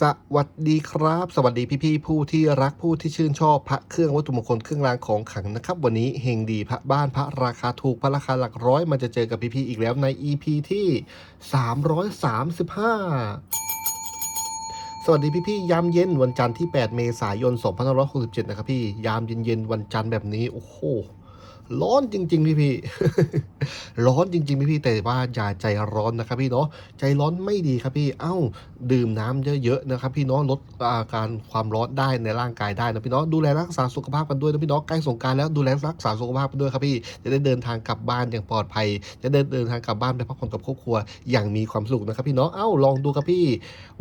สวัสดีครับ สวัสดีพี่ๆผู้ที่รักผู้ที่ชื่นชอบพระเครื่องวัตถุมงคลเครื่องรางของขลังนะครับ วันนี้เฮงดีพระบ้านพระราคาถูกพระราคาหลักร้อยมันจะเจอกับพี่ๆอีกแล้วใน EP ที่ 335สวัสดีพี่ๆยามเย็นวันจันทร์ที่ 8 เมษายน 2567 นะครับพี่ ยามเย็นๆวันจันทร์แบบนี้ โอ้โห ร้อนจริง ๆ พี่พี่ร้อนจริง ๆ พี่พี่แต่ว่าอย่าใจร้อนนะครับพี่เนาะใจร้อนไม่ดีครับพี่เอ้า ดื่มน้ำเยอะๆนะครับพี่เนาะลดอาการความร้อนได้ในร่างกายได้นะพี่เนาะดูแลรักษาสุขภาพกันด้วยนะพี่เนาะใกล้สงการแล้วดูแลรักษาสุขภาพกันด้วยครับพี่จะได้เดินทางกลับบ้านอย่างปลอดภัย จะได้เดินทางกลับบ้านไปพักผ่อนกับครอบครัวอย่างมีความสุขนะครับพี่เนาะเอ้าลองดูครับพี่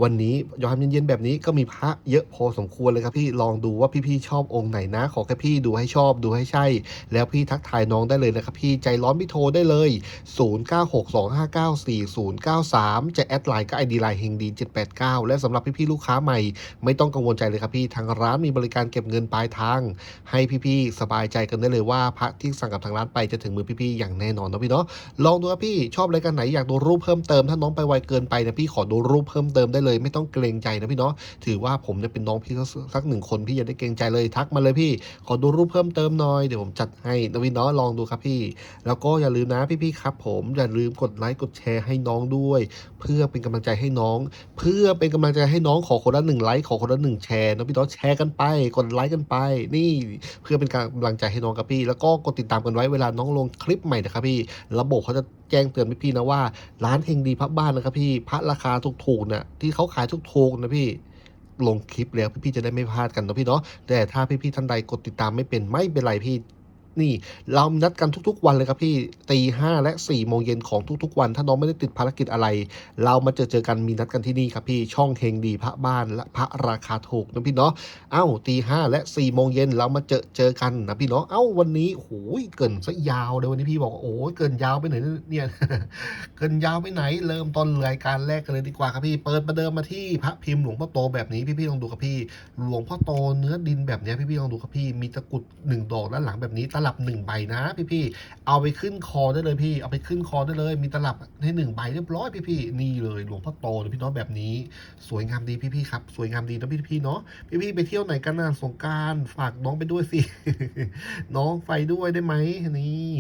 วันนี้ยามเย็นๆแบบนี้ก็มีพระเยอะพอสมควรเลยครับพี่ลองดูว่าพี่ๆชอบองค์ไหนนะ ขอแค่พี่ดูให้ชอบดูให้ใช่ แล้วพี่ททักทายน้องได้เลยนะครับพี่ใจร้อนพี่โทรได้เลย 0962594093 จะแอดไลน์ก็ ID ไลน์เฮงดี 789 และสำหรับพี่ๆลูกค้าใหม่ ไม่ต้องกังวลใจเลยครับพี่ทางร้านมีบริการเก็บเงินปลายทาง ให้พี่ๆสบายใจกันได้เลยว่าพระที่สั่งกับทางร้านไปจะถึงมือพี่ๆอย่างแน่นอนนะพี่เนาะลองดูครับพี่ชอบรายการไหนอยากดูรูปเพิ่มเติมถ้าน้องไปไวเกินไปนะพี่ขอดูรูปเพิ่มเติมได้เลย ไม่ต้องเกรงใจนะพี่เนาะถือว่าผมเนี่ยเป็นน้องพี่สักหนึ่งคนพี่อย่าได้เกรงใจเลยทักมาเลยพี่ ขอดูรูปเพิ่มเติมหน่อยเดี๋ยวผมจัดให้นะพี่เนาะลองดูครับพี่ แล้วก็อย่าลืมนะพี่ๆครับผมอย่าลืมกดไลค์กดแชร์ให้น้องด้วย เพื่อเป็นกำลังใจให้น้อง เพื่อเป็นกำลังใจให้น้องขอคนละหนึ่งไลค์ขอคนละหนึ่งแชร์นะพี่น้องแชร์กันไปกดไลค์กันไป นี่เพื่อเป็นการกำลังใจให้น้องครับพี่ แล้วก็กดติดตามกันไว้เวลาน้องลงคลิปใหม่นะครับพี่ ระบบเขาจะแจ้งเตือนพี่ๆนะว่า ร้านเฮงดีพับบ้านนะครับพี่พระราคาถูกๆนะที่เขาขายถูกๆนะพี่ลงคลิปแล้วพี่ๆจะได้ไม่พลาดกันนะพี่เนาะแต่ถ้าพี่ๆท่านใดกดติดตามไม่เป็นไม่เป็นไรพี่ นี่ เรานัดกันทุกๆ วันเลยครับพี่ตีห้าและ4ี่โมงเย็นของทุกๆ วัน ถ้าน้องไม่ได้ติดภารกิจอะไร เรามาเจอเจอกันมีนัดกันที่นี่ครับพี่ช่องเฮงดีพระบ้านและพระราคาถูกนะพี่เนาะเอ้าตีห้าและ4ี่โมงเย็นเรามาเจอเจอกันนะพี่เนาะเอ้าวันนี้โอ้ยเกินซะยาวเลยวันนี้พี่บอกว่าโอ้ยเกินยาวไปไหนเนี่ยเกินยาวไปไหน เริ่มต้นรายการแรกกันเลยดีกว่าครับพี่เปิดประเดิมมาที่พระพิมพ์หลวงพ่อโตแบบนี้พี่ๆลองดูครับพี่ หลวงพ่อโตเนื้อดินแบบนี้พี่ๆลองดูครับพี่มีตะกุดหนึ่งดอกด้านหลังแบบนี้ตลับหนึ่งใบนะพี่ๆเอาไปขึ้นคอได้เลยพี่ เอาไปขึ้นคอได้เลย มีตลับให้หนึ่งใบเรียบร้อยพี่ๆนี่เลยหลวงพ่อโตเลยพี่น้องแบบนี้ สวยงามดีพี่ๆครับ สวยงามดีนะพี่ๆเนาะพี่ๆไปเที่ยวไหนกันนะสงการฝากน้องไปด้วยสิ น้องไปด้วยได้ไหมนี่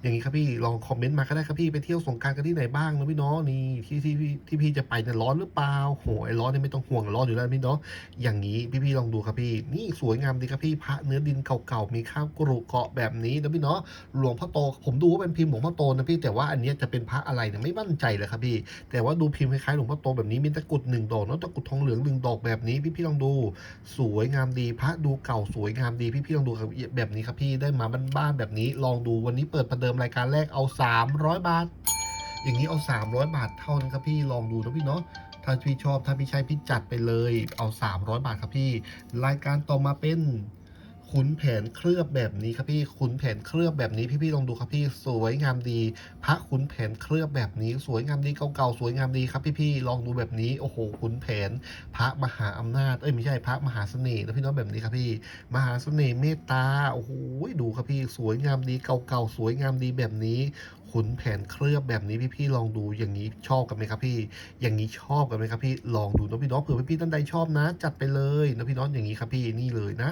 อย่างนี้ครับพี่ลองคอมเมนต์มาก็ได้ครับพี่ไปเที่ยวสงการกันที่ไหนบ้างนะพี่เนาะนี่ที่ที่ที่ที่พี่จะไปเนี่ยร้อนหรือเปล่าโหไอ้ร้อนเนี่ยไม่ต้องห่วงร้อนอยู่แล้วพี่เนาะอย่างนี้พี่ๆลองดูครับพี่ นี่สวยงามดีครับพี่พระเนื้อดินเก่าๆมีข้าวกรุเกาะแแบบนี้นะพี่เนาะหลวงพ่อโต ผมดูว่าเป็นพิมพ์หลวงพ่อโตนะพี่แต่ว่าอันนี้จะเป็นพระอะไรเนี่ยไม่มั่นใจเลยครับพี่ แต่ว่าดูพิมพ์คล้ายๆหลวงพ่อโตแบบนี้มีตะกรุดหนึ่งดอกเนาะตะกรุดทองเหลืองหนึ่งดอกแบบนี้พี่ๆลองดูสวยงามดีพระดูเก่าสวยงามดีพี่ๆลองดูแบบนี้ครับพี่ได้มาบ้านๆแบบนี้ลองดูวันนี้เปิดประเดิมรายการแรกเอา 300 บาท อย่างนี้เอา 300 บาทเท่านั้นครับพี่ลองดูนะพี่เนาะถ้าพี่ชอบถ้าพี่ใช่พี่จัดไปเลยเอา 300 บาทครับพี่ รายการต่อมาเป็น ขุนแผนเคลือบแบบนี้ครับพี่ขุนแผนเคลือบแบบนี้พี่ๆลองดูครับพี่สวยงามดี พระขุนแผนเคลือบแบบนี้ สวยงามดีเก่าๆสวยงามดีครับพี่ๆลองดูแบบนี้โอ้โหขุนแผน พระมหาอำนาจเอ้ยไม่ใช่พระมหาเสน่ห์นะพี่น้องแบบนี้ครับพี่ มหาเสน่ห์เมตตาโอ้โหดูครับพี่สวยงามดีเก่าๆสวยงามดีแบบนี้ ขุนแผนเคลือบแบบนี้พี่ๆลองดูอย่างนี้ชอบกันไหมครับพี่ อย่างนี้ชอบกันไหมครับพี่ลองดูนะพี่น้องเผื่อพี่ๆท่านใดชอบนะ จัดไปเลยนะพี่น้องอย่างนี้ครับพี่นี่เลยนะ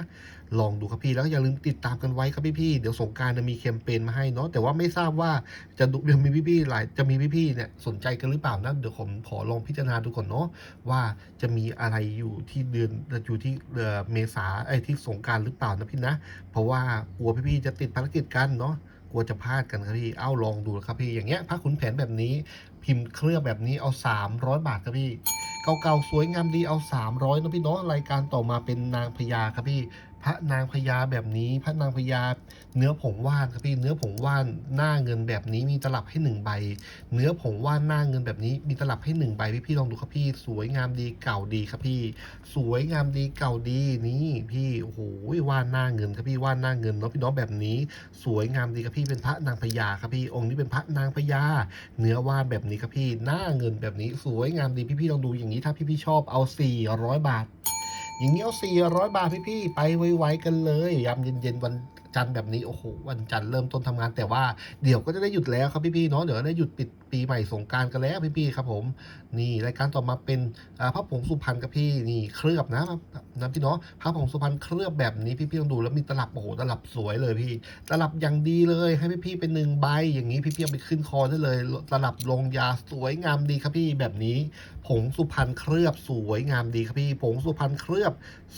ลองดูครับพี่แล้วอย่าลืมติดตามกันไว้ครับพี่ๆเดี๋ยวสงการจะมีแคมเปญมาให้เนาะแต่ว่าไม่ทราบว่าจะดูจะมีพี่ๆหลายจะมีพี่ๆเนี่ยสนใจกันหรือเปล่านะเดี๋ยวผมขอลองพิจารณาดูก่อนเนาะว่าจะมีอะไรอยู่ที่เดือนอยู่ที่เมษาไอ้ที่สงการหรือเปล่านะพี่นะ เพราะว่ากลัวพี่ๆจะติดภารกิจกันเนาะ กลัวจะพลาดกันครับพี่ เอ้าลองดูครับพี่ อย่างเงี้ยพระขุนแผนแบบนี้ พิมพ์เคลือบแบบนี้เอา 300 บาทครับพี่ เก่าๆสวยงามดีเอา 300นะพี่เนาะรายการต่อมาเป็นนางพญาครับพี่ พระนางพญาแบบนี้ พระนางพญาเนื้อผงว่านครับพี่เนื้อผงว่านหน้าเงินแบบนี้มีตลับให้หนึ่งใบ เนื้อผงว่านหน้าเงินแบบนี้ มีตลับให้หนึ่งใบพี่พี่ลองดูครับพี่ สวยงามดีเก่าดีครับพี่ สวยงามดีเก่าดีนี่พี่โอ้โหว่านหน้าเงินครับพี่ว่านหน้าเงินเนาะพี่น้องแบบนี้ สวยงามดีครับพี่เป็นพระนางพญาครับพี่องค์นี้เป็นพระนางพญาเนื้อว่านแบบนี้ครับพี่หน้าเงินแบบนี้สวยงามดีพี่พี่ลองดูอย่างนี้ถ้าพี่พี่ชอบเอา400บาท อย่างนี้เอา400 บาทพี่พี่ๆไปไวๆกันเลยยามเย็นๆวันจันทร์แบบนี้โอ้โหวันจันทร์เริ่มต้นทำงานแต่ว่าเดี๋ยวก็จะได้หยุดแล้วครับพี่พี่ๆเนาะเดี๋ยวได้หยุดปิด ปีใหม่สงการกันแล้วพี่ๆครับผม นี่รายการต่อมาเป็นอ่าพระผงสุพรรณครับพี่นี่เคลือบนะนะพี่เนาะพระผงสุพรรณเคลือบแบบนี้พี่ๆต้องดูแล้วมีตลับโอ้โหตลับสวยเลยพี่ ตลับอย่างดีเลยให้พี่ๆเป็นหนึ่งใบอย่างนี้พี่ๆเอาไปขึ้นคอได้เลย ตลับลงยาสวยงามดีครับพี่แบบนี้ ผงสุพรรณเคลือบสวยงามดีครับพี่ผงสุพรรณเคลือบ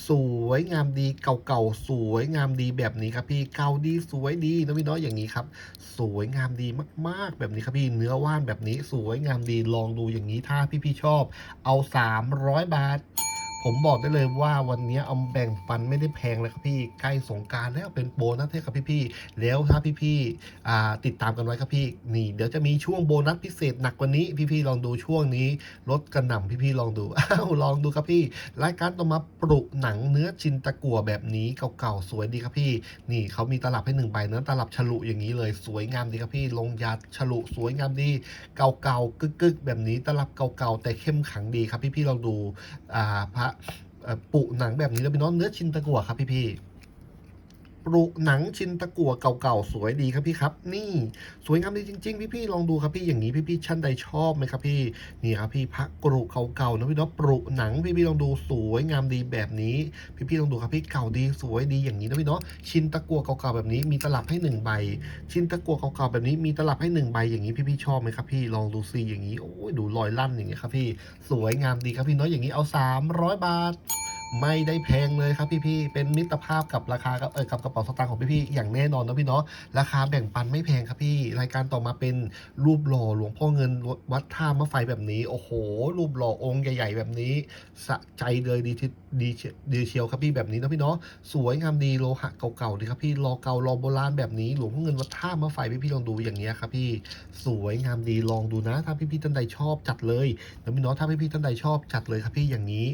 สวยงามดีเก่าๆสวยงามดีแบบนี้ครับพี่เก่าดีสวยดีนะพี่เน้อยอย่างนี้ครับ สวยงามดีมากๆแบบนี้ครับพี่เนื้อว่านแบบนี้สวยงามดีลองดูอย่างนี้ถ้าพี่ๆชอบ เอา 300 บาท ผมบอกได้เลยว่าวันนี้เอาแบ่งปันไม่ได้แพงเลยครับพี่ใกล้สงการแล้วเป็นโบนัสให้กับพี่ๆแล้วถ้าพี่ๆอ่ติดตามกันไว้ครับพี่นี่ เดี๋ยวจะมีช่วงโบนัสพิเศษหนักกว่านี้ พี่ๆลองดูช่วงนี้ลดกระหน่ำพี่ๆลองดูอ้าวลองดูครับพี่รายการต่อมาปลุกหนังเนื้อชินตะกั่วแบบนี้เก่าๆสวยดีครับพี่ นี่เขามีตลับให้หนึ่งใบนะตลับฉลุอย่างนี้เลยสวยงามดีครับพี่ ลงยาฉลุสวยงามดีเก่าๆกึกๆแบบนี้ตลับเก่าๆแต่เข้มขังดีครับพี่ๆลองดูอ่าพระปุหนังแบบนี้แล้วไปนองเนื้อชินตะกั่วครับพี่ๆ ปลุหนังชินตะกั่วเก่าๆสวยดีครับพี่ครับ นี่สวยงามดีจริง ๆ พี่ๆลองดูครับพี่อย่างนี้พี่ๆชั้นใดชอบไหมครับพี่นี่ครับพี่พระกรุเก่าๆนะพี่เนาะปลุหนังพี่ๆลองดูสวยงามดีแบบนี้ พี่ๆลองดูครับพี่เก่าดีสวยดีอย่างนี้นะพี่เนาะชินตะกั่วเก่าๆแบบนี้มีตลับให้หนึ่งใบ ชินตะกั่วเก่าๆแบบนี้มีตลับให้หนึ่งใบอย่างนี้พี่ๆชอบไหมครับพี่ลองดูซีอย่างนี้โอ้ยดูรอยลั่นอย่างนี้ครับพี่สวยงามดีครับพี่เนาะอย่างนี้เอา 300 บาท ไม่ได้แพงเลยครับพี่ๆ เป็นมิตรภาพกับราคากับเออกับกระเป๋าสตางค์ของพี่ๆ อย่างแน่นอนนะพี่เนาะ ราคาแบ่งปันไม่แพงครับพี่ รายการต่อมาเป็นรูปหล่อหลวงพ่อเงินวัดท่ามะไฟแบบนี้ โอ้โห รูปหล่อองค์ใหญ่ ๆ แบบนี้สะใจเลยดีทีดีเชียดีเชียวครับพี่แบบนี้นะพี่เนาะ สวยงามดีโลหะเก่าๆดีครับพี่รอเก่ารอโบราณแบบนี้หลวงพ่อเงินวัดท่ามะไฟพี่ๆลองดูอย่างเงี้ยครับพี่ สวยงามดีลองดูนะ ถ้าพี่ๆท่านใดชอบจัดเลยนะพี่เนาะ ถ้าพี่ๆท่านใดชอบจัดเลยครับพี่อย่างนี้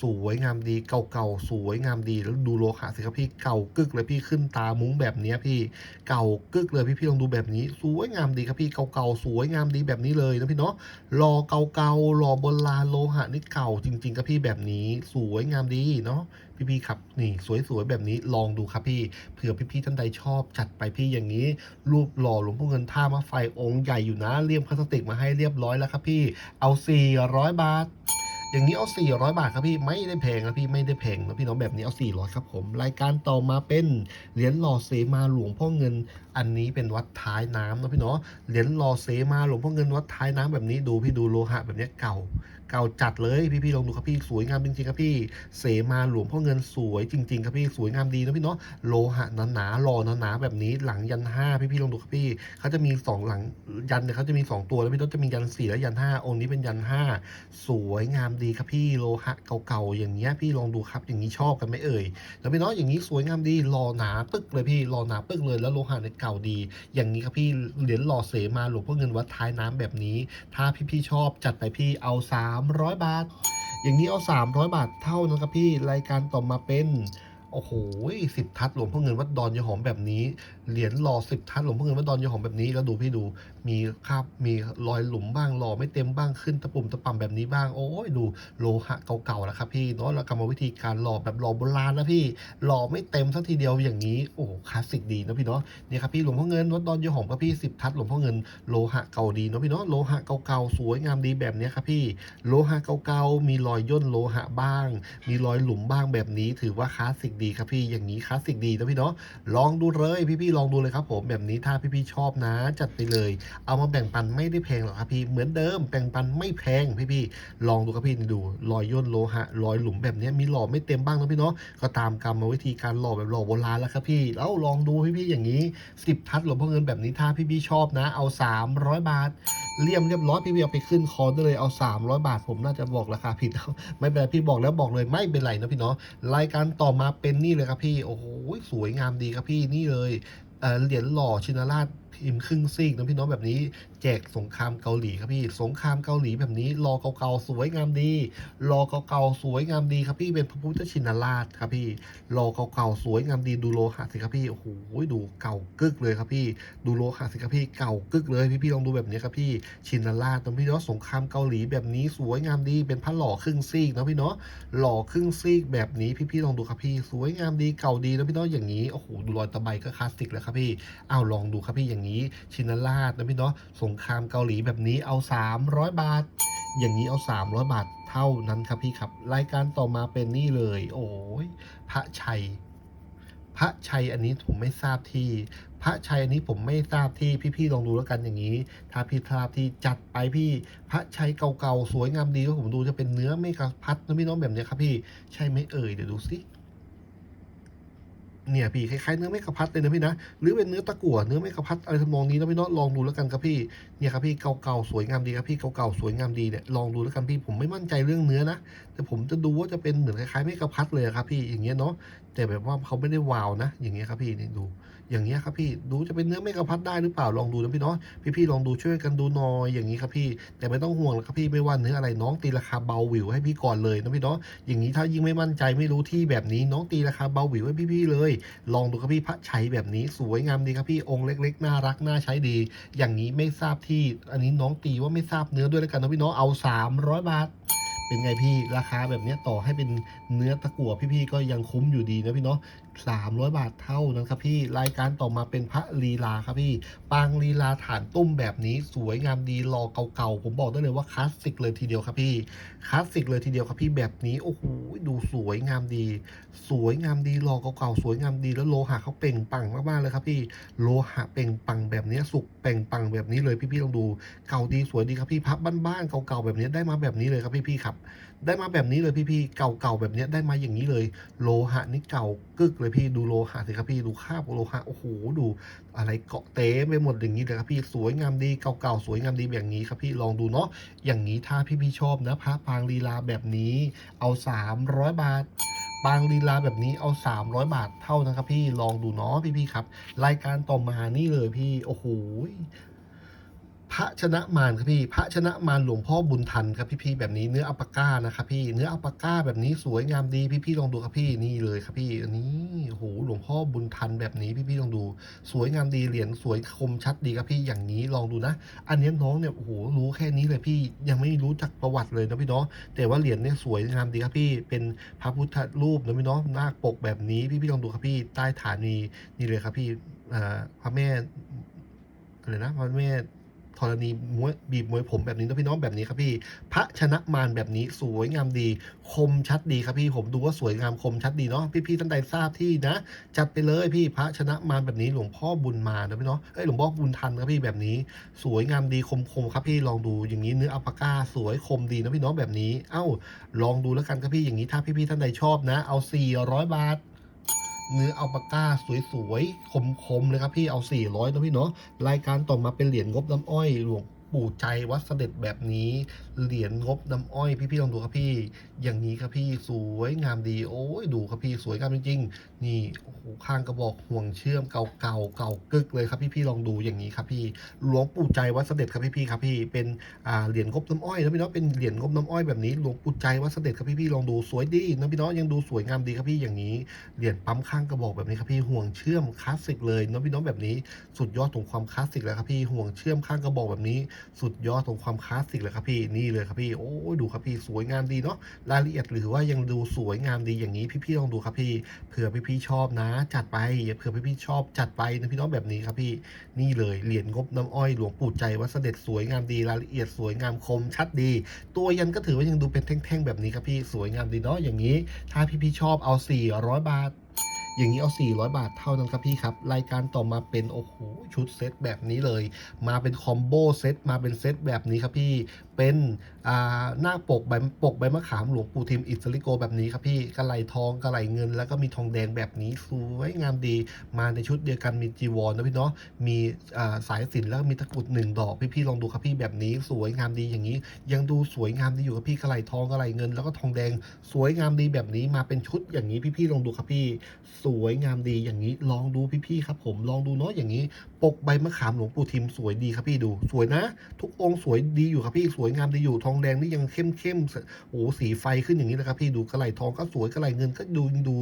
สวยงามดีเก่าๆสวยงามดีแล้วดูโลหะสิครับพี่เก่ากึกเลยพี่ขึ้นตามุ้งแบบนี้พี่เก่ากึกเลยพี่พี่ลองดูแบบนี้ สวยงามดีครับพี่เก่าๆสวยงามดีแบบนี้เลยนะพี่เนาะรอเก่าๆรอโบราณโลหะนี่เก่าจริงๆครับพี่แบบนี้สวยงามดีเนาะพี่ๆครับนี่สวยๆแบบนี้ลองดูครับพี่เผื่อพี่ๆท่านใดชอบจัดไปพี่อย่างนี้ รูปหล่อหลวงพ่อเงินท่ามะไฟองค์ใหญ่อยู่นะเลี่ยมพลาสติกมาให้เรียบร้อยแล้วครับพี่เอา 400 บาท อย่างนี้เอา 400 บาทครับพี่ไม่ได้แพงนะพี่ไม่ได้แพงนะพี่น้องแบบนี้เอา 400 ครับผม รายการต่อมาเป็นเหรียญหล่อเสมาหลวงพ่อเงิน อันนี้เป็นวัดท้ายน้ำนะพี่เนาะเหรียญหล่อเสมาหลวงพ่อเงินวัดท้ายน้ำแบบนี้ดูพี่ดูโลหะแบบนี้เก่า เก่าจัดเลยพี่พี่ๆลองดูครับพี่สวยงามจริงๆครับพี่ เสมาหลวงพ่อเงินสวยจริงๆครับพี่สวยงามดีนะพี่เนาะโลหะหนาๆหล่อหนาๆแบบนี้หลังยันห้าพี่พี่ๆลองดูครับพี่เขาจะมีสองหลังยันเนี่ยเขาจะมีสองตัวแล้วพี่เนาะจะมียันสี่และยันห้าองค์นี้เป็นยันห้าสวยงามดีครับพี่โลหะเก่าๆอย่างเงี้ยพี่ลองดูครับอย่างนี้ชอบกันไหมเอ่ยแล้วพี่เน้องอย่างนี้สวยงามดีหล่อหนาปึ๊กเลยพี่หล่อหนาปึ๊กเลยแล้วโลหะเนี่ยเก่าดี อย่างนี้ครับพี่เหรียญหล่อเสมาหลวงพ่อเงินวัดท้ายน้ำแบบนี้ ถ้าพี่ๆชอบจัดไปพี่เอา300 บาท อย่างนี้เอา 300 บาทเท่านั้นครับพี่รายการต่อมาเป็น โอ้โหสิบทัดหลวงพ่อเงินวัดดอนยหอมแบบนี้ เหรียญหล่อสิบทัดหลวงพ่อเงินวัดดอนยหอมแบบนี้ แล้วดูพี่ดู มีคราบ มีรอยหลุมบ้าง หล่อไม่เต็มบ้าง ขึ้นตะปุ่มตะป่ำแบบนี้บ้าง โอ้ยดูโลหะเก่าๆนะครับพี่ เนาะแล้วกรรมวิธีการหล่อแบบหล่อโบราณนะพี่ หล่อไม่เต็มสักทีเดียวอย่างนี้ โอ้คลาสสิกดีนะพี่เนาะ นี่ครับพี่หลวงพ่อเงินวัดดอนยหอมครับพี่สิบทัดหลวงพ่อเงินโลหะเก่าดีเนาะพี่เนาะ โลหะเก่าๆสวยงามดีแบบนี้ครับพี่ โลหะเก่าๆมีรอยย่นโลหะบ้าง มีรอยหลุมบ้างแบบนี้ ถือว่าคลาสสิกดีครับพี่อย่างนี้คลาสสิกดีนะพี่เนาะลองดูเลยพี่ๆลองดูเลยครับผมแบบนี้ถ้าพี่ๆชอบนะ จัดไปเลย เอามาแบ่งปันไม่ได้แพงหรอกครับพี่เหมือนเดิมแบ่งปันไม่แพงพี่ๆลองดูครับพี่นี่ดูรอยย่นโลหะรอยหลุมแบบนี้มีหล่อไม่เต็มบ้างนะพี่เนาะก็ตามกรรมวิธีการหล่อแบบหล่อโบราณแล้วครับพี่แล้วลองดูพี่ๆอย่างนี้สิบทัดหลวงพ่อเงินแบบนี้ถ้าพี่ๆชอบนะ เอา 300 บาทเลี่ยมเรียบร้อยพี่พี่เอาไปขึ้นคอได้เลยเอา 300 บาท ผมน่าจะบอกราคาผิดไม่เป็นไรพี่บอกแล้วบอกเลยไม่เป็นไรนะพี่เนาะรายการต่อมาเเป็นนี่เลยครับพี่ โอ้โห สวยงามดีครับพี่ นี่เลยเเหรียญหล่อชินราช พิมครึ่งซีกนะพี่เนาะแบบนี้ แจกสงครามเกาหลีครับพี่ สงครามเกาหลีแบบนี้ รอเก่าๆสวยงามดี รอเก่าๆสวยงามดีครับพี่เป็นพระพุทธชินราชครับพี่รอเก่าๆสวยงามดีดูโลหะสิครับพี่โอ้โหดูเก่ากึกเลยครับพี่ ดูโลหะสิครับพี่เก่ากึกเลยพี่ๆลองดูแบบนี้ครับพี่ชินราชตรงพี่เนาะสงครามเกาหลีแบบนี้สวยงามดีเป็นพระหล่อครึ่งซีกนะพี่เนาะหล่อครึ่งซีกแบบนี้พี่ๆลองดูครับพี่ สวยงามดีเก่าดีนะพี่เนาะอย่างนี้โอ้โหดูรอยตะไบก็คลาสสิกเลยครับพี่อ้าวลองดูครับพี่อย่างนี้ชินราชนะพี่เนาะสงครามเกาหลีแบบนี้เอา 300 บาท อย่างนี้เอา 300 บาทเท่านั้นครับพี่ครับ รายการต่อมาเป็นนี่เลย โอ้ยพระชัย พระชัยอันนี้ผมไม่ทราบที่ พระชัยอันนี้ผมไม่ทราบที่พี่ๆลองดูแล้วกันอย่างนี้ ถ้าพี่ทราบที่จัดไปพี่ พระชัยเก่าๆสวยงามดีว่ผมดูจะเป็นเนื้อไม่กระพัดนะพี่น้องแบบนี้ครับพี่ใช่ไหมเอ่ยเดี๋ยวดูสิ เนี่ยพี่คล้ายๆเนื้อไม่กระพัดเลยนะพี่นะหรือเป็นเนื้อตะกั่วเนื้อไม่กระพัดอะไรทำนองนี้นะพี่เนาะลองดูแล้วกันครับพี่เนี่ยครับพี่เก่าๆสวยงามดีครับพี่เก่าๆสวยงามดีเนี่ยลองดูแล้วกันพี่ผมไม่มั่นใจเรื่องเนื้อนะแต่ผมจะดูว่าจะเป็นเหมือนคล้ายๆไม่กระพัดเลยครับพี่อย่างเงี้ยเนาะแต่แบบว่าเขาไม่ได้วาวนะ อย่างเงี้ยครับพี่นี่ดู อย่างเงี้ยครับพี่ดูจะเป็นเนื้อไม่กระพัดได้หรือเปล่าลองดูนะพี่เนาะพี่ๆลองดูช่วยกันดูหน่อยอย่างนี้ครับพี่ แต่ไม่ต้องห่วงนะครับพี่ไม่ว่าเนื้ออะไรน้องตีราคาเบาหวิวให้พี่ก่อนเลยนะพี่เนาะอย่างนี้ถ้ายิ่งไม่มั่นใจไม่รู้ที่แบบนี้น้องตีราคาเบาหวิวให้พี่ๆเลย ลองดูครับพี่พระชัยแบบนี้สวยงามดีครับพี่องค์เล็ก ๆ น่ารักน่าใช้ดี อย่างนี้ไม่ทราบที่อันนี้น้องตีว่าไม่ทราบเนื้อด้วยแล้วกันนะพี่เนาะเอา 300 บาทเป็นไงพี่ราคาแบบนี้ต่อให้เป็นเนื้อตะกั่วพี่ๆก็ยังคุ้มอยู่ดีนะพี่เนาะ 300 บาทเท่านั้นครับพี่รายการต่อมาเป็นพระลีลาครับพี่ปางลีลาฐานตุ้มแบบนี้สวยงามดีรอเก่าๆผมบอกได้เลยว่าคลาสสิกเลยทีเดียวครับพี่คลาสสิกเลยทีเดียวครับพี่แบบนี้โอ้โหดูสวยงามดี สวยงามดีรอเก่าๆสวยงามดีแล้วโลหะเขาเป่งปังมากๆเลยครับพี่โลหะเป่งปังแบบนี้สุกเป่งปังแบบนี้เลยพี่ๆลองดูเก่าดีสวยดีครับพี่พับบ้านๆเก่าๆแบบนี้ได้มาแบบนี้เลยครับพี่ๆครับ ได้มาแบบนี้เลยพี่ๆเก่าๆแบบนี้ได้มาอย่างนี้เลย โลหะนี่เก่ากึกเลยพี่ดูโลหะสิครับพี่ดูคราบโลหะโอ้โหดูอะไรเกาะเต้ไปหมดอย่างนี้เลยครับพี่สวยงามดีเก่าๆสวยงามดีแบบนี้ครับพี่ลองดูเนาะอย่างนี้ถ้าพี่ๆชอบนะพระปางลีลาแบบนี้เอา 300 บาทปางลีลาแบบนี้เอา 300 บาทเท่านะครับพี่ลองดูเนาะพี่ๆครับ รายการต่อมานี่เลยพี่ โอ้โห พระชนะมารครับพี่ พระชนะมารหลวงพ่อบุญทันครับพี่ๆแบบนี้เนื้ออัปปาก้านะครับพี่เนื้ออัปปาก้าแบบนี้สวยงามดีพี่ๆลองดูครับพี่นี่เลยครับพี่อันนี้โหหลวงพ่อบุญทันแบบนี้พี่ๆลองดู สวยงามดีเหรียญสวยคมชัดดีครับพี่อย่างนี้ลองดูนะ อันนี้น้องเนี่ยโอ้โหรู้แค่นี้เลยพี่ยังไม่รู้จักประวัติเลยนะพี่เนาะแต่ว่าเหรียญเนี่ยสวยงามดีครับพี่ เป็นพระพุทธรูปนะพี่เนาะนาคปกแบบนี้พี่ๆลองดูครับพี่ใต้ฐานมีนี่เลยครับพี่อ่าพระแม่อะไรนะพระแม่ ธรณีมวยบีบมวยผมแบบนี้นะพี่น้องแบบนี้ครับพี่ พระชนะมารแบบนี้สวยงามดี คมชัดดีครับพี่ผมดูว่าสวยงามคมชัดดีเนาะพี่ๆท่านใดทราบที่นะ จัดไปเลยพี่พระชนะมารแบบนี้หลวงพ่อบุญมานะพี่เนาะเอ้ยหลวงพ่อบุญทันครับพี่แบบนี้ สวยงามดีคมคมครับพี่ลองดูอย่างนี้เนื้ออัปปาก้าสวยคมดีนะพี่น้องแบบนี้ เอ้า ลองดูแล้วกันครับพี่อย่างนี้ถ้าพี่ๆท่านใดชอบนะ เอา 400 บาท เนื้ออัลปาก้าสวยๆคมๆเลยครับพี่เอา 400นะพี่เนาะรายการต่อมาเป็นเหรียญงบน้ำอ้อยหลวง ปู่ใจวัดเสด็จแบบนี้ เหรียญงบน้ำอ้อยพี่ๆลองดูครับพี่ อย่างนี้ครับพี่สวยงามดีโอ้ยดูครับพี่สวยงามจริงๆ นี่โอ้โหข้างกระบอกห่วงเชื่อมเก่าๆเก่ากึกเลยครับพี่ๆลองดูอย่างนี้ครับพี่หลวงปู่ใจวัดเสด็จครับพี่ๆครับพี่เป็นอ่าเหรียญงบน้ำอ้อยนะพี่เนาะเป็นเหรียญงบน้ำอ้อยแบบนี้หลวงปู่ใจวัดเสด็จครับพี่ๆลองดูสวยดีนะพี่เนาะยังดูสวยงามดีครับพี่อย่างนี้เหรียญปั๊มข้างกระบอกแบบนี้ครับพี่ห่วงเชื่อมคลาสสิกเลยนะพี่น้องแบบนี้สุดยอดของความคลาสสิกแล้วครับพี่ห่วงเชื่อมข้างกระบอกแบบนี้สุดยอดของความคลาสสิกเลยครับพี่นี่เลยครับพี่โอ้ดูครับพี่สวยงามดีเนาะรายละเอียดหรือว่ายังดูสวยงามดีอย่างนี้พี่ๆลองดูครับพี่เผื่อพี่ๆชอบนะ จัดไปเผื่อพี่ๆชอบจัดไปนะพี่น้องแบบนี้ครับพี่นี่เลยเหรียญงบน้ำอ้อยหลวงปู่ใจวัดเสด็จสวยงามดีรายละเอียดสวยงามคมชัดดี ตัวยันก็ถือว่ายังดูเป็นแท่งๆแบบนี้ครับพี่สวยงามดีเนาะอย่างนี้ ถ้าพี่ๆชอบเอา 400 บาท อย่างนี้เอา 400 บาทเท่านั้นครับพี่ครับ รายการต่อมาเป็นโอ้โหชุดเซตแบบนี้เลย มาเป็นคอมโบเซตมาเป็นเซตแบบนี้ครับพี่ เป็นหน้าปกใบปกใบมะขามหลวงปู่ทิมอิสริโกแบบนี้ครับพี่กระไหลทองกระไหลเงิน แล้วก็มีทองแดงแบบนี้สวยงามดี มาในชุดเดียวกันมีจีวรนะพี่เนาะ มีสายสินแล้วมีตะกรุดหนึ่งดอกพี่ๆลองดูครับพี่แบบนี้สวยงามดีอย่างนี้ ยังดูสวยงามดีอยู่ครับพี่กระไหลทองกระไหลเงิน แล้วก็ทองแดงสวยงามดีแบบนี้มาเป็นชุดอย่างนี้พี่ๆลองดูครับพี่สวยงามดีอย่างนี้ลองดูพี่ๆครับ ผมลองดูเนาะอย่างนี้ ปกใบมะขามหลวงปู่ทิมสวยดีครับพี่ดู สวยนะ ทุกองค์สวยดีอยู่ครับพี่สวยงามดีอยู่ทองแดงนี่ยังเข้มเข้มโอ้สีไฟขึ้นอย่างนี้เลยครับพี่ดูกระไหลทองก็สวยกระไหลเงินก็ดูดู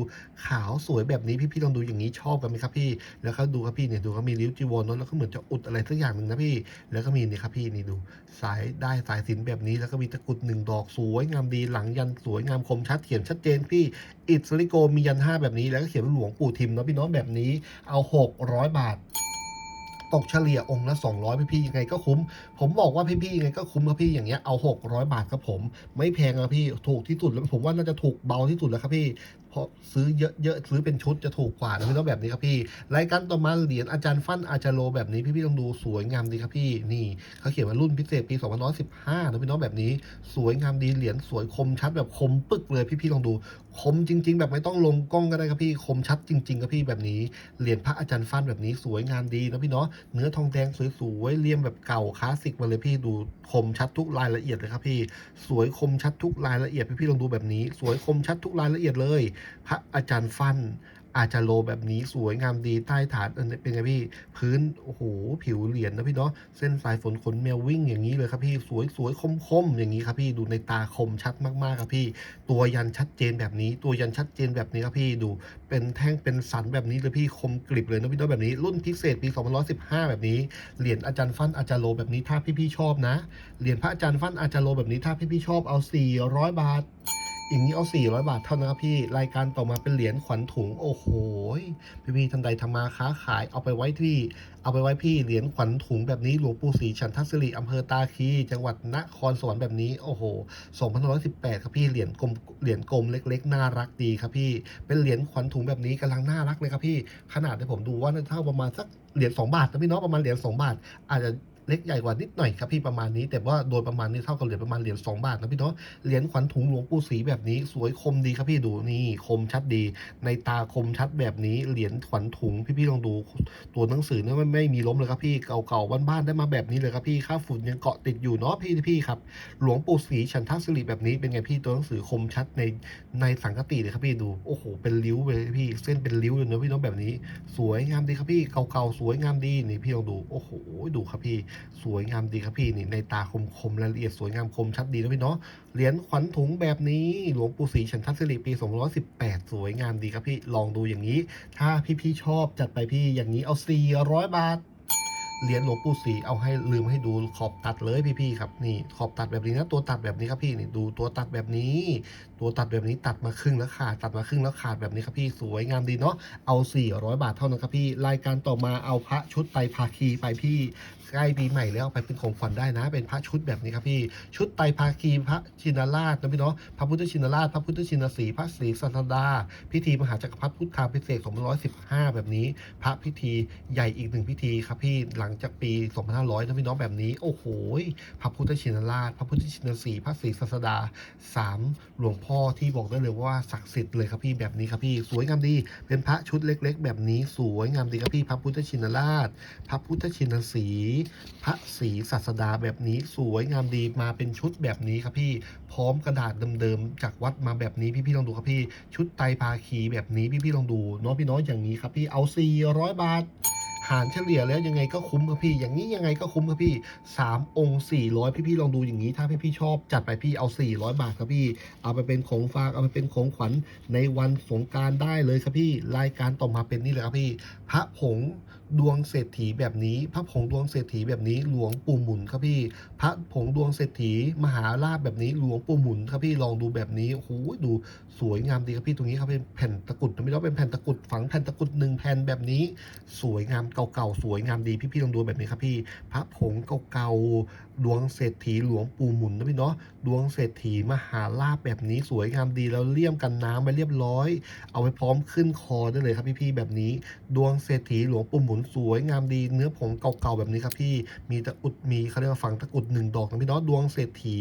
ขาวสวยแบบนี้พี่ๆลองดูอย่างนี้ชอบกันไหมครับพี่ แล้วก็ดูครับพี่เนี่ยดูเขามีริ้วจีวรเนอะแล้วก็เหมือนจะอุดอะไรสักอย่างหนึ่งนะพี่ แล้วก็มีนี่ครับพี่นี่ดู สายได้สายสินแบบนี้แล้วก็มีตะกรุดหนึ่งดอกสวยงามดีหลังยันสวยงามคมชัดเขียนชัดเจนพี่อิสริโกมียันห้าแบบนี้แล้วก็เขียนหลวงปู่ทิมนะพี่น้องแบบนี้เอา 600 บาท ตกเฉลี่ยองค์ละ 200 พี่พี่ยังไงก็คุ้ม ผมบอกว่าพี่พี่ยังไงก็คุ้มครับพี่อย่างเงี้ยเอา 600 บาทครับผม ไม่แพงครับพี่ถูกที่สุดแล้วผมว่าน่าจะถูกเบาที่สุดแล้วครับพี่ เพราะซื้อเยอะๆซื้อเป็นชุดจะถูกกว่านะพี่ต้องแบบนี้ครับพี่รายการต่อมาเหรียญอาจารย์ฟั่นอาจารโลแบบนี้พี่พี่ๆต้องดูสวยงามดีครับพี่นี่เขาเขียนว่ารุ่นพิเศษปี2515นะพี่น้องแบบนี้ สวยงามดีเหรียญสวยคมชัดแบบคมปึกเลยพี่พี่ๆลองดูคมจริง ๆ แบบไม่ต้องลงกล้องก็ได้ครับพี่คมชัดจริงๆครับพี่แบบนี้เหรียญพระอาจารย์ฟั่นแบบนี้สวยงามดีนะพี่เนาะเนื้อทองแดงสวยๆเลี่ยมแบบเก่าคลาสสิกมาเลยพี่ดูคมชัดทุกรายละเอียดเลยครับพี่ สวยคมชัดทุกรายละเอียดพี่ๆลองดูแบบนี้ สวยคมชัดทุกรายละเอียดเลยพระอาจารย์ฟันอาจารโลแบบนี้สวยงามดีใต้ฐานเป็นไงพี่ พื้นโอ้โหผิวเหรียญนะพี่เนาะเส้นสายฝนขนแมววิ่งอย่างนี้เลยครับพี่สวยสวยคมคมๆอย่างนี้ครับพี่ดูในตาคมชัดมากๆครับพี่ ตัวยันชัดเจนแบบนี้ ตัวยันชัดเจนแบบนี้ครับพี่ดู เป็นแท่งเป็นสันแบบนี้เลยพี่คมกริบเลยนะพี่เนาะแบบนี้ รุ่นพิเศษปี2515 แบบนี้เหรียญอาจารย์ฟันอาจารย์โลแบบนี้ถ้าพี่ๆชอบนะเหรียญพระอาจารย์ฟันอาจารย์โลแบบนี้ถ้าพี่ๆชอบเอา 400 บาท อย่างนี้เอา 400 บาทเท่านั้นครับพี่ รายการต่อมาเป็นเหรียญขวัญถุง โอ้โห พี่ๆท่านใดทำมาค้าขาย เอาไปไว้ที่ เอาไปไว้พี่เหรียญขวัญถุงแบบนี้ หลวงปู่ศรีฉันทศิริอำเภอตาคี จังหวัดนครสวรรค์แบบนี้ โอ้โห2518 ครับพี่ เหรียญกลม เหรียญกลมเล็ก ๆ น่ารักดีครับพี่ เป็นเหรียญขวัญถุงแบบนี้กำลังน่ารักเลยครับพี่ ขนาดที่ผมดูว่าน่าเท่าประมาณสักเหรียญ2บาทนะพี่เนาะ ประมาณเหรียญ2บาท อาจจะ เล็กใหญ่กว่านิดหน่อยครับพี่ประมาณนี้ แต่ว่าโดยประมาณนี้เท่ากับเหรียญประมาณเหรียญ2บาทนะพี่เนาะเหรียญขวัญถุงหลวงปู่ศรีแบบนี้ สวยคมดีครับพี่ดูนี่คมชัดดี ในตาคมชัดแบบนี้เหรียญขวัญถุงพี่ๆลองดูตัวหนังสือเนี่ยไม่ไม่มีล้มเลยครับพี่เก่าๆบ้านๆได้มาแบบนี้เลยครับพี่ค่าฝุ่นยังเกาะติดอยู่เนาะพี่พี่ครับหลวงปู่ศรีฉันทศิริแบบนี้เป็นไงพี่ตัวหนังสือคมชัดในในสังกติเลยครับพี่ดูโอ้โหเป็นริ้วเลยพี่เส้นเป็นริ้วเลยนะพี่เน้องแบบนี้ สวยงามดีครับพี่เก่าๆสวยงามดีนี่พี่ลองดูโอ้โหดูครับพี่สวยงามดีครับพี่นี่ในตาคมๆรายละเอียดสวยงามคมชัดดีนะพี่เนาะเหรียญขวัญถุงแบบนี้หลวงปู่ศรีฉันทัศสิริปี 218 สวยงามดีครับพี่ลองดูอย่างนี้ ถ้าพี่ๆชอบจัดไปพี่อย่างนี้เอา 400 บาท เหรียญหลวงปู่ศรีเอาให้ลืมให้ดูขอบตัดเลยพี่ๆครับนี่ขอบตัดแบบนี้นะตัวตัดแบบนี้ครับพี่นี่ดูตัวตัดแบบนี้ ตัวตัดแบบนี้ตัดมาครึ่งแล้วขาดตัดมาครึ่งแล้วขาดแบบนี้ครับพี่สวยงามดีเนาะเอา 400 บาทเท่านั้นครับพี่รายการต่อมาเอาพระชุดไตภาคีไปพี่ใกล้ปีใหม่แล้วไปเป็นของขวัญได้นะ เป็นพระชุดแบบนี้ครับพี่ ชุดไตภาคีพระชินราชนะพี่เนาะพระพุทธชินราช พระพุทธชินสีพระศรีสันทดา พิธีมหาจักรพรรดิพุทธาพิเศษ215 แบบนี้ พระพิธีใหญ่อีกหนึ่งพิธีครับพี่หลังจากปี 2500นะพี่น้องแบบนี้ โอ้โหพระพุทธชินราช พระพุทธชินสีพระศรีสัสดาสามหลวงพ่อที่บอกได้เลยว่าศักดิ์สิทธิ์เลยครับพี่แบบนี้ครับพี่สวยงามดีเป็นพระชุดเล็ก ๆ แบบนี้สวยงามดีครับพี่พระพุทธชินราช พระพุทธชินสี พระศรีสัสดาแบบนี้สวยงามดีมาเป็นชุดแบบนี้ครับพี่พร้อมกระดาษเดิมๆจากวัดมาแบบนี้พี่ๆลองดูครับพี่ชุดไตภาคีแบบนี้พี่ๆลองดูเนาะพี่น้อยอย่างนี้ครับพี่เอา400บาท หารเฉลี่ยแล้วยังไงก็คุ้มครับพี่ อย่างนี้ยังไงก็คุ้มครับพี่3องค์400พี่ๆลองดูอย่างนี้ ถ้าพี่ๆชอบจัดไปพี่เอา400บาทครับพี่ เอาไปเป็นของฝากเอาไปเป็นของขวัญในวันสงการได้เลยครับพี่ รายการต่อมาเป็นนี่เลยครับพี่ พระผงดวงเศรษฐีแบบนี้ พระผงดวงเศรษฐีแบบนี้หลวงปู่หมุนครับพี่ พระผงดวงเศรษฐี มหาราชแบบนี้หลวงปู่หมุนครับพี่ลองดูแบบนี้โอ้โหดูสวยงามดีครับพี่ตรงนี้ครับเป็นแผ่นตะกุดไม่ต้เป็นแผ่นตะกุดฝังแผ่นตะกุดหนึ่งแผ่นแบบนี้ สวยงามเก่าๆสวยงามดีพี่ๆลองดูแบบนี้ครับพี่ พระผงเก่าๆดวงเศรษฐีหลวงปู่หมุนนะพี่เนาะดวงเศรษฐีมหาราชแบบนี้สวยงามดีแล้วเลี่ยมกันน้ำไปเรียบร้อย เอาไปพร้อมขึ้นคอได้เลยครับพี่ๆแบบนี้ ดวงเศรษฐีหลวงปู่หมุนสวยงามดีเนื้อผงเก่าๆแบบนี้ครับพี่มีตะกุดมีเขาเรียกว่าฝังตะกุดหนึ่งดอกนะพี่เนาะดวงเศรษฐี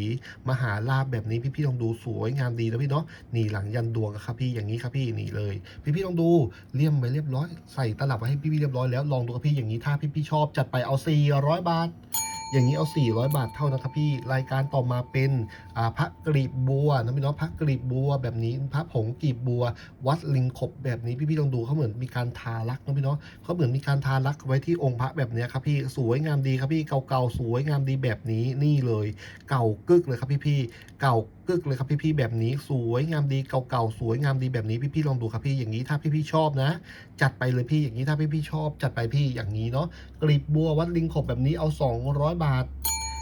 มหาลาบแบบนี้พี่ๆลองดูสวยงามดีนะพี่เนาะนี่หลังยันดวงครับพี่อย่างนี้ครับพี่นี่เลย พี่ๆลองดูเลี่ยมไปเรียบร้อยใส่ตลับไว้ให้พี่ๆเรียบร้อยแล้วลองดูครับพี่อย่างนี้ถ้าพี่ๆชอบจัดไปเอา400บาท อย่างนี้เอา 400 บาทเท่านะครับพี่รายการต่อมาเป็นพระกรีบบัวนะพี่น้องพระกรีบบัวแบบนี้พระผงกรีบบัว วัดลิงขบแบบนี้พี่ๆลองดูเขาเหมือนมีการทาลักษณ์นะพี่น้องเขาเหมือนมีการทาลักษณ์ไว้ที่องค์พระแบบนี้ครับพี่สวยงามดีครับพี่เก่าๆสวยงามดีแบบนี้นี่เลย เก่ากึกเลยครับพี่ๆเก่ากึกเลยครับพี่ๆแบบนี้สวยงามดีเก่าๆสวยงามดีแบบนี้พี่ๆลองดูครับพี่อย่างนี้ถ้าพี่ๆชอบนะ จัดไปเลยพี่อย่างนี้ถ้าพี่ๆชอบ จัดไปพี่อย่างนี้เนาะกรีบบัววัดลิงขบแบบนี้เอา 200 บาท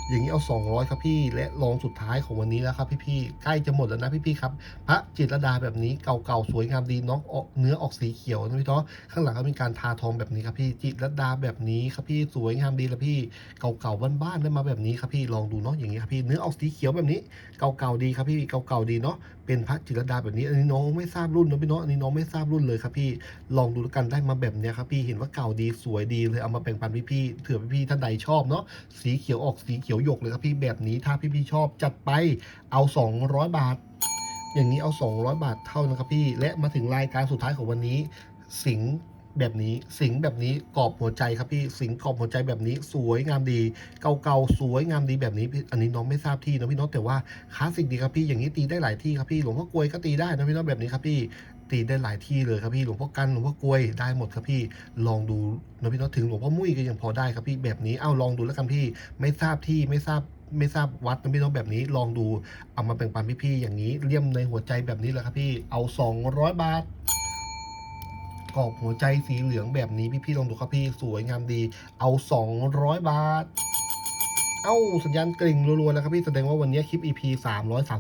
อย่างนี้เอา 200 ครับพี่ และรองสุดท้ายของวันนี้แล้วครับพี่ๆ ใกล้จะหมดแล้วนะพี่ๆครับ พระจิตรดาแบบนี้เก่าๆ สวยงามดีน้องออกเนื้อออกสีเขียวนะพี่เนาะข้างหลังก็มีการทาทองแบบนี้ครับพี่ จิตรดาแบบนี้ครับพี่ สวยงามดีแล้วพี่ เก่าๆ บ้านๆ ได้มาแบบนี้ครับพี่ ลองดูเนาะ อย่างนี้ครับพี่ เนื้อออกสีเขียวแบบนี้ เก่าๆ ดีครับพี่ เก่าๆ ดีเนาะ เป็นพระจิตรดาแบบนี้ อันนี้น้องไม่ทราบรุ่นนะพี่เนาะอันนี้น้องไม่ทราบรุ่นเลยครับพี่ ลองดูแล้วกันได้มาแบบเนี้ยครับพี่ เห็นว่าเก่าดี สวยดีเลย เอามาแบ่งปันพี่ๆเผื่อพี่ๆท่านใดชอบเนาะ สีเขียวออกสีเขียวียวหยกเลยครับพี่แบบนี้ถ้าพี่ๆชอบจัดไปเอา 200 บาท อย่างนี้เอา 200 บาทเท่านะครับพี่และมาถึงรายการสุดท้ายของวันนี้ สิงแบบนี้สิงแบบนี้กรอบหัวใจครับพี่สิงกรอบหัวใจแบบนี้สวยงามดี เก่าๆสวยงามดีแบบนี้ อันนี้น้องไม่ทราบที่นะพี่น้องแต่ว่าคลาสสิกดีครับพี่อย่างนี้ตีได้หลายที่ครับพี่หลวงพ่อกลวยก็ตีได้นะพี่น้องแบบนี้ครับพี่ ตีได้หลายที่เลยครับพี่หลวงพ่อกันหลวงพ่อกลวยได้หมดครับพี่ลองดูนะพี่น้องถึงหลวงพ่อมุ้ยก็ยังพอได้ครับพี่แบบนี้เอ้าลองดูแล้วกันพี่ไม่ทราบที่ไม่ทราบไม่ทราบวัดนะพี่น้องแบบนี้ลองดูเอามาแบ่งปันพี่ๆอย่างนี้เลี่ยมในหัวใจแบบนี้แหละครับพี่เอา 200 บาทกรอบหัวใจสีเหลืองแบบนี้พี่ๆลองดูครับพี่สวยงามดี เอา 200 บาท เอ้าสัญญาณกริ่งรัวๆแล้วครับพี่แสดงว่าวันนี้คลิป EP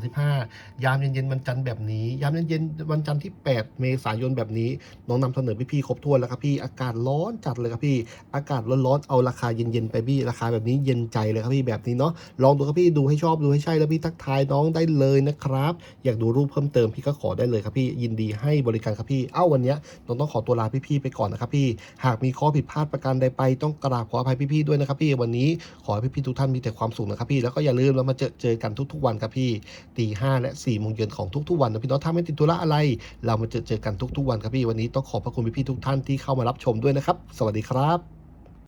335 ยามเย็นๆวันจันทร์แบบนี้ ยามเย็นๆวันจันทร์ที่ 8 เมษายนแบบนี้ น้องนำเสนอพี่ๆครบถ้วนแล้วครับพี่อากาศร้อนจัดเลยครับพี่ อากาศร้อนๆเอาราคาเย็นๆไปพี่ราคาแบบนี้เย็นใจเลยครับพี่แบบนี้เนาะลองดูครับพี่ดูให้ชอบดูให้ใช่แล้วพี่ทักทายน้องได้เลยนะครับ อยากดูรูปเพิ่มเติมพี่ก็ขอได้เลยครับพี่ยินดีให้บริการครับพี่เอ้าวันนี้น้องต้องขอตัวลาพี่ๆไปก่อนนะครับพี่ หากมีข้อผิดพลาดประการใดไปต้องกราบขออภัยพี่ๆด้วยนะครับพี่วันนี้ขอให้พี่ๆทุกท่านมีแต่ความสุขนะครับพี่แล้วก็อย่าลืมเรามาเจอเจอกันทุกๆวันครับพี่ตีห้าและ4ี่โมงเย็นของทุกๆวันนะพี่น้องถ้าไม่ติดธุระอะไร เรามาเจอเจอกันทุกๆวันครับพี่วันนี้ต้องขอบพระคุณพี่ๆทุกท่านที่เข้ามารับชมด้วยนะครับ สวัสดีครับ